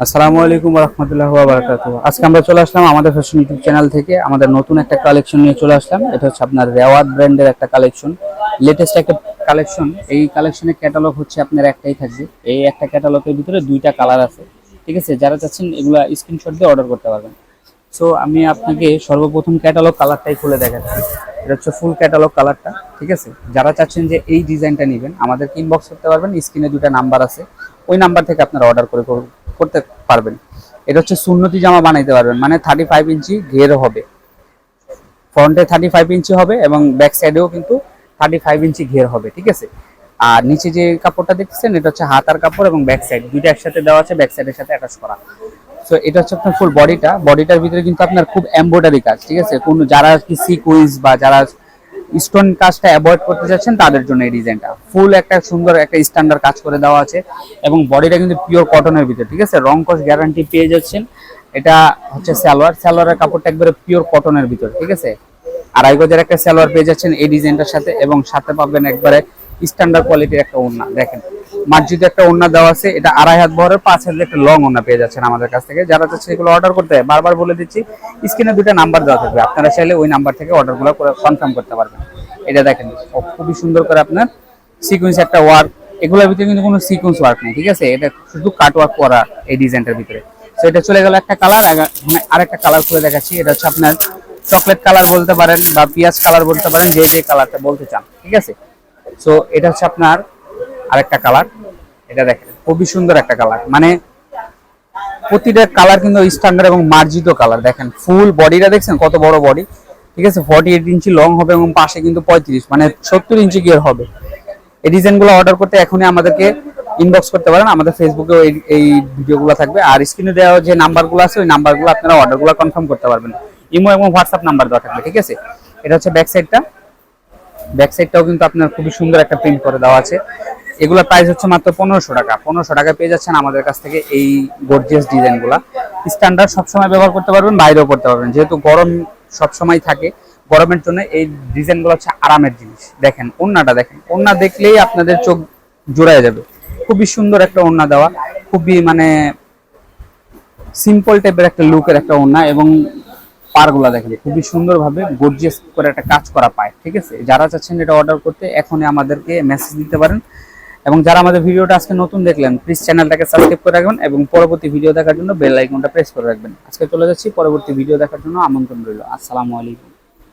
আসসালামু আলাইকুম রহমতুল্লাহ বারাকাতু আজকে আমরা চলে আসলাম আমাদের ফ্যাশন ইউটিউব চ্যানেল থেকে। আমাদের নতুন একটা কালেকশন নিয়ে চলে আসলাম। এটা হচ্ছে আপনার রেওয়াত ব্র্যান্ডের একটা কালেকশন লেটেস্ট একটা কালেকশন এই কালেকশনের ক্যাটালগ হচ্ছে আপনার একটাই থাকবে। এই একটা ক্যাটালগের ভিতরে দুইটা কালার আছে। ঠিক আছে? যারা চাচ্ছেন এগুলা স্ক্রিনশট দিয়ে অর্ডার করতে পারবেন। সো আমি আপনাকে সর্বপ্রথম ক্যাটালগ কালারটাই খুলে দেখাচ্ছি। এটা হচ্ছে ফুল ক্যাটালগ কালারটা ঠিক আছে? যারা চাচ্ছেন যে এই ডিজাইনটা নেবেন, আমাদেরকে ইনবক্স করতে পারবেন। স্ক্রিনে দুটো নাম্বার আছে। ওই নাম্বার থেকে আপনারা অর্ডার করে কর- করতে পারবেন। এটা হচ্ছে সুন্নতি জামা বানাইতে পারবেন মানে থার্টি ফাইভ ইঞ্চি ঘের হবে। ফ্রন্টে থার্টি ফাইভ ইঞ্চি হবে এবং ব্যাক সাইডেও কিন্তু থার্টি ফাইভ ইঞ্চি ঘের হবে, ঠিক আছে? আর নিচে যে কাপড়টা দেখতেছেন, এটা হচ্ছে হাতার কাপড় এবং ব্যাক সাইড দুইটা একসাথে দেওয়া আছে ব্যাক সাইডের সাথে অ্যাটাচ করা। সো এটা হচ্ছে আপনার ফুল বডিটা বডিটার ভিতরে কিন্তু আপনার খুব এমব্রয়ডারি কাজ, ঠিক আছে? কোন, যারা কি সিকুইন্স বা যারা স্টোন কাজটা অ্যাভয়েড করতে চাচ্ছেন তাদের জন্য এই ডিজাইনটা ফুল একটা সুন্দর একটা স্ট্যান্ডার্ড কাজ করে দেওয়া আছে এবং বডিটা কিন্তু পিওর কটনের ভিতরে, ঠিক আছে? রং কস গ্যারান্টি পেয়ে যাচ্ছেন। এটা হচ্ছে সালোয়ার। সালোয়ারের কাপড়টা একবারে পিওর কটনের ভিতরে, ঠিক আছে? আড়াই গজের একটা সালোয়ার পেয়ে যাচ্ছেন এই ডিজাইনটার সাথে এবং সাথে পাবেন একবারে স্ট্যান্ডার্ড কোয়ালিটির একটা ওড়না, দেখেন। মার্জিত একটা ওড়না দেওয়া আছে, এটা আড়াই হাত বহরের পাঁচ হাজার একটা লং ওড়না পেয়ে যাচ্ছেন আমাদের কাছ থেকে। যারা চাচ্ছে এগুলো অর্ডার করতে, বারবার বলে দিচ্ছি স্ক্রিনে দুটো নাম্বার দেওয়া থাকবে। আপনারা চাইলে ওই নাম্বার থেকে অর্ডারগুলো কনফার্ম করতে পারবেন। এটা দেখেন খুবই সুন্দর করে আপনার সিকোয়েন্স একটা ওয়ার্ক এগুলোর ভিতরে কিন্তু কোনো সিকোয়েন্স ওয়ার্ক নেই, ঠিক আছে? এটা শুধু কাট ওয়ার্ক করা এই ডিজাইনটার ভিতরে। তো এটা চলে গেল একটা কালার আরেকটা কালার খুলে দেখাচ্ছি। এটা হচ্ছে আপনার চকলেট কালার বলতে পারেন বা পিঁয়াজ কালার বলতে পারেন, যে যে কালারটা বলতে চান, ঠিক আছে? সো এটা হচ্ছে আপনার আরেকটা কালার এটা দেখেন, খুবই সুন্দর একটা কালার মানে প্রতিটা কালার কিন্তু স্ট্যান্ডার্ড এবং মার্জিত কালার দেখেন ফুল বডিটা দেখছেন, কত বড় বডি ঠিক আছে ফর্টি এইট ইঞ্চি লং হবে এবং পাশে কিন্তু পঁয়ত্রিশ মানে সত্তর ইঞ্চি গিয়ার হবে। এই ডিজাইনগুলো অর্ডার করতে এখনই আমাদেরকে ইনবক্স করতে পারেন। আমাদের ফেসবুকেও এই এই ভিডিওগুলো থাকবে। আর স্ক্রিনে দেওয়া যে নাম্বারগুলো আছে, ওই নাম্বারগুলো আপনারা অর্ডারগুলো কনফার্ম করতে পারবেন। ইমো এবং হোয়াটসঅ্যাপ নাম্বার দেওয়া থাকবে, ঠিক আছে? এটা হচ্ছে ব্যাক সাইডটা ব্যাক সাইডটাও কিন্তু আপনার খুবই সুন্দর একটা প্রিন্ট করে দেওয়া আছে। এগুলোর প্রাইস হচ্ছে মাত্র পনেরোশো টাকা। পনেরোশো টাকা পেয়ে যাচ্ছেন আমাদের কাছ থেকে এই গর্জিয়াস ডিজাইনগুলো স্ট্যান্ডার্ড সবসময় ব্যবহার করতে পারবেন, বাইরেও করতে পারবেন। যেহেতু গরম সবসময় থাকে, গরমের জন্য এই ডিজাইনগুলো হচ্ছে আরামের জিনিস। দেখেন ওন্নাটা দেখেন। ওন্না দেখলেই আপনাদের চোখ জোড়ায় যাবে। খুবই সুন্দর একটা ওন্না দেওয়া, খুবই মানে সিম্পল টাইপের একটা লুকের একটা ওন্না এবং পারগুলা দেখেন, খুবই সুন্দরভাবে গর্জিয়াস করে একটা কাজ করা পায়, ঠিক আছে? যারা চাচ্ছেন এটা অর্ডার করতে, এখনই আমাদেরকে মেসেজ দিতে পারেন। এবং যারা আমাদের ভিডিওটা আজকে নতুন দেখলেন প্লিজ চ্যানেলটাকে সাবস্ক্রাইব করে রাখবেন এবং পরবর্তী ভিডিও দেখার জন্য বেল আইকনটা প্রেস করে রাখবেন। আজকে চলে যাচ্ছি, পরবর্তী ভিডিও দেখার জন্য আমন্ত্রণ রইল। আসসালামু আলাইকুম।